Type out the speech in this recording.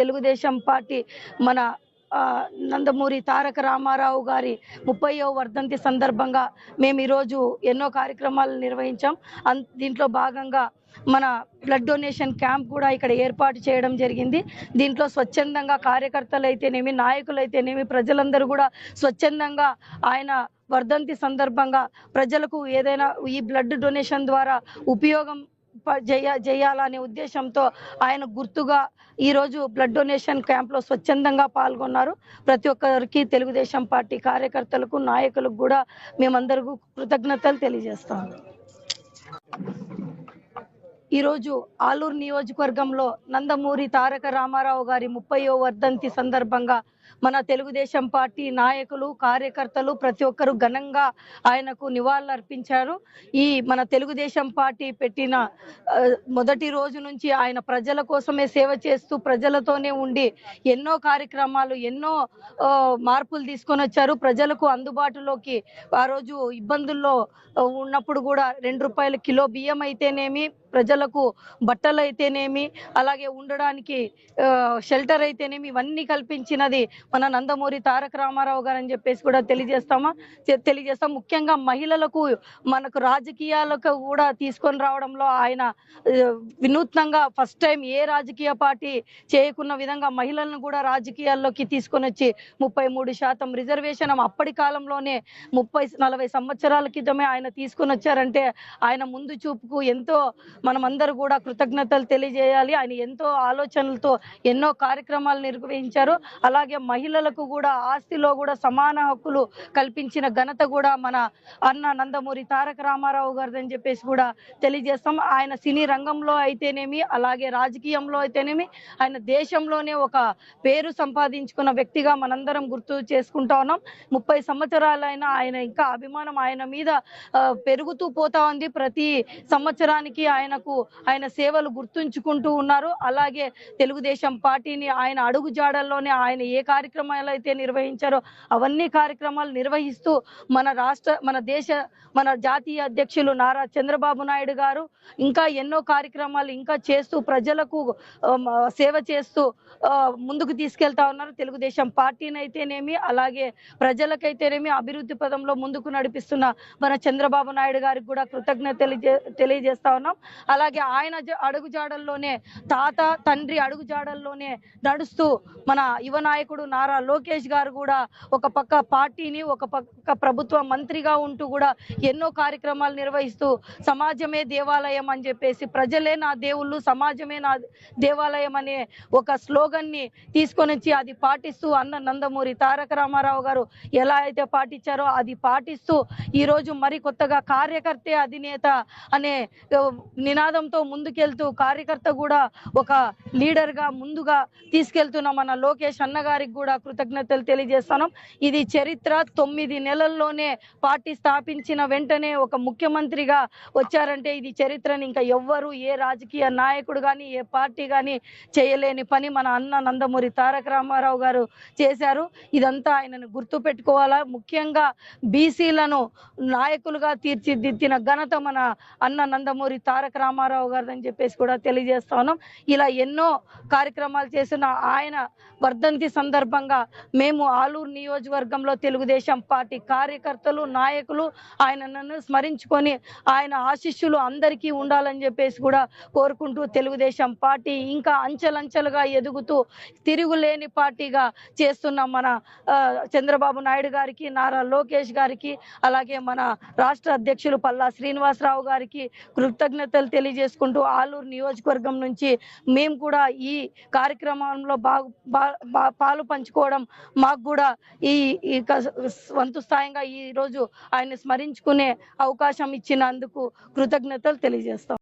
Telugu Desam party మన నందమూరి తారక రామారావు గారి ముప్పయో వర్ధంతి సందర్భంగా మేము ఈరోజు ఎన్నో కార్యక్రమాలు నిర్వహించాం. అన్ దీంట్లో భాగంగా మన బ్లడ్ డొనేషన్ క్యాంప్ కూడా ఇక్కడ ఏర్పాటు చేయడం జరిగింది. దీంట్లో స్వచ్ఛందంగా కార్యకర్తలు అయితేనేమి నాయకులు అయితేనేమి ప్రజలందరూ కూడా స్వచ్ఛందంగా ఆయన వర్ధంతి సందర్భంగా ప్రజలకు ఏదైనా ఈ బ్లడ్ డొనేషన్ ద్వారా ఉపయోగం చేయ చేయాలనే ఉద్దేశంతో ఆయన గుర్తుగా ఈరోజు బ్లడ్ డొనేషన్ క్యాంప్లో స్వచ్ఛందంగా పాల్గొన్నారు. ప్రతి ఒక్కరికి తెలుగుదేశం పార్టీ కార్యకర్తలకు నాయకులకు కూడా మేమందరికీ కృతజ్ఞతలు తెలియజేస్తాం. ఈరోజు ఆలూరు నియోజకవర్గంలో నందమూరి తారక రామారావు గారి ముప్పయో వర్ధంతి సందర్భంగా మన తెలుగుదేశం పార్టీ నాయకులు కార్యకర్తలు ప్రతి ఒక్కరు ఘనంగా ఆయనకు నివాళులు అర్పించారు ఈ మన తెలుగుదేశం పార్టీ పెట్టిన మొదటి రోజు నుంచి ఆయన ప్రజల కోసమే సేవ చేస్తూ ప్రజలతోనే ఉండి ఎన్నో కార్యక్రమాలు ఎన్నో మార్పులు తీసుకొని వచ్చారు. ప్రజలకు అందుబాటులోకి ఆ రోజు ఇబ్బందుల్లో ఉన్నప్పుడు కూడా రెండు రూపాయల కిలో బియ్యం అయితేనేమి ప్రజలకు బట్టలు అయితేనేమి అలాగే ఉండడానికి షెల్టర్ అయితేనేమి ఇవన్నీ కల్పించినది మన నందమూరి తారక రామారావు గారు అని చెప్పేసి కూడా తెలియజేస్తామా? తె- తెలియజేస్తాం. ముఖ్యంగా మహిళలకు మనకు రాజకీయాలకు కూడా తీసుకొని రావడంలో ఆయన వినూత్నంగా ఫస్ట్ టైం ఏ రాజకీయ పార్టీ చేయకున్న విధంగా మహిళలను కూడా రాజకీయాల్లోకి తీసుకొని వచ్చి ముప్పై మూడు శాతం రిజర్వేషన్ అప్పటి కాలంలోనే ముప్పై నలభై సంవత్సరాల క్రితమే ఆయన తీసుకొని వచ్చారంటే ఆయన ముందు చూపుకు ఎంతో మనమందరూ కూడా కృతజ్ఞతలు తెలియజేయాలి. ఆయన ఎంతో ఆలోచనలతో ఎన్నో కార్యక్రమాలు నిర్వహించారు. అలాగే మహిళలకు కూడా ఆస్తిలో కూడా సమాన హక్కులు కల్పించిన ఘనత కూడా మన అన్న నందమూరి తారక రామారావు గారిదని చెప్పేసి కూడా తెలియజేస్తాం. ఆయన సినీ రంగంలో అయితేనేమి అలాగే రాజకీయంలో అయితేనేమి ఆయన దేశంలోనే ఒక పేరు సంపాదించుకున్న వ్యక్తిగా మనందరం గుర్తు చేసుకుంటా ఉన్నాం. ముప్పై సంవత్సరాలైనా ఆయన ఇంకా అభిమానం ఆయన మీద పెరుగుతూ పోతా ఉంది. ప్రతి సంవత్సరానికి ఆయన ఆయనకు ఆయన సేవలు గుర్తుంచుకుంటూ ఉన్నారు. అలాగే తెలుగుదేశం పార్టీని ఆయన అడుగు జాడల్లోనే ఆయన ఏ కార్యక్రమాలు అయితే నిర్వహించారో అవన్నీ కార్యక్రమాలు నిర్వహిస్తూ మన రాష్ట్ర మన దేశ మన జాతీయ అధ్యక్షులు నారా చంద్రబాబు నాయుడు గారు ఇంకా ఎన్నో కార్యక్రమాలు ఇంకా చేస్తూ ప్రజలకు సేవ చేస్తూ ముందుకు తీసుకెళ్తా ఉన్నారు. తెలుగుదేశం పార్టీని అయితేనేమి అలాగే ప్రజలకైతేనేమి అభివృద్ధి పదంలో ముందుకు నడిపిస్తున్న మన చంద్రబాబు నాయుడు గారికి కూడా కృతజ్ఞత తెలియజే తెలియజేస్తా ఉన్నాం. అలాగే ఆయన అడుగుజాడల్లోనే తాత తండ్రి అడుగుజాడల్లోనే నడుస్తూ మన యువ నాయకుడు నారా లోకేష్ గారు కూడా ఒక పక్క పార్టీని ఒక పక్క ప్రభుత్వ మంత్రిగా ఉంటూ కూడా ఎన్నో కార్యక్రమాలు నిర్వహిస్తూ సమాజమే దేవాలయం అని చెప్పేసి ప్రజలే నా దేవుళ్ళు సమాజమే నా దేవాలయం అనే ఒక స్లోగన్ని తీసుకొని వచ్చి అది పాటిస్తూ అన్న నందమూరి తారక రామారావు గారు ఎలా అయితే పాటించారో అది పాటిస్తూ ఈ రోజు మరి కొత్తగా కార్యకర్తే అధినేత అనే నినాదంతో ముందుకెళ్తూ కార్యకర్త కూడా ఒక లీడర్గా ముందుగా తీసుకెళ్తున్న మన లోకేష్ అన్నగారికి కూడా కృతజ్ఞతలు తెలియజేస్తున్నాం. ఇది చరిత్ర. తొమ్మిది నెలల్లోనే పార్టీ స్థాపించిన వెంటనే ఒక ముఖ్యమంత్రిగా వచ్చారంటే ఇది చరిత్రని ఇంకా ఎవ్వరు ఏ రాజకీయ నాయకుడు కానీ ఏ పార్టీ కానీ చేయలేని పని మన అన్న నందమూరి తారక రామారావు గారు చేశారు. ఇదంతా ఆయనను గుర్తు పెట్టుకోవాలా ముఖ్యంగా బీసీలను నాయకులుగా తీర్చిదిద్దిన ఘనత మన అన్న నందమూరి తారక రామారావు గారు అని చెప్పేసి కూడా తెలియజేస్తా ఉన్నాం. ఇలా ఎన్నో కార్యక్రమాలు చేసిన ఆయన వర్ధంతి సందర్భంగా మేము ఆలూరు నియోజకవర్గంలో తెలుగుదేశం పార్టీ కార్యకర్తలు నాయకులు ఆయనను స్మరించుకొని ఆయన ఆశిష్యులు అందరికీ ఉండాలని చెప్పేసి కూడా కోరుకుంటూ తెలుగుదేశం పార్టీ ఇంకా అంచెలంచెలుగా ఎదుగుతూ తిరుగులేని పార్టీగా చేస్తున్న మన చంద్రబాబు నాయుడు గారికి నారా లోకేష్ గారికి అలాగే మన రాష్ట్ర అధ్యక్షులు పల్లా శ్రీనివాసరావు గారికి కృతజ్ఞతలు తెలియజేసుకుంటూ ఆలూరు నియోజకవర్గం నుంచి మేము కూడా ఈ కార్యక్రమంలో బాగు బా- బా- పాలు పంచుకోవడం మాకు కూడా ఈ వంతు స్థాయిగా ఈ రోజు ఆయన స్మరించుకునే అవకాశం ఇచ్చినందుకు కృతజ్ఞతలు తెలియజేస్తాం.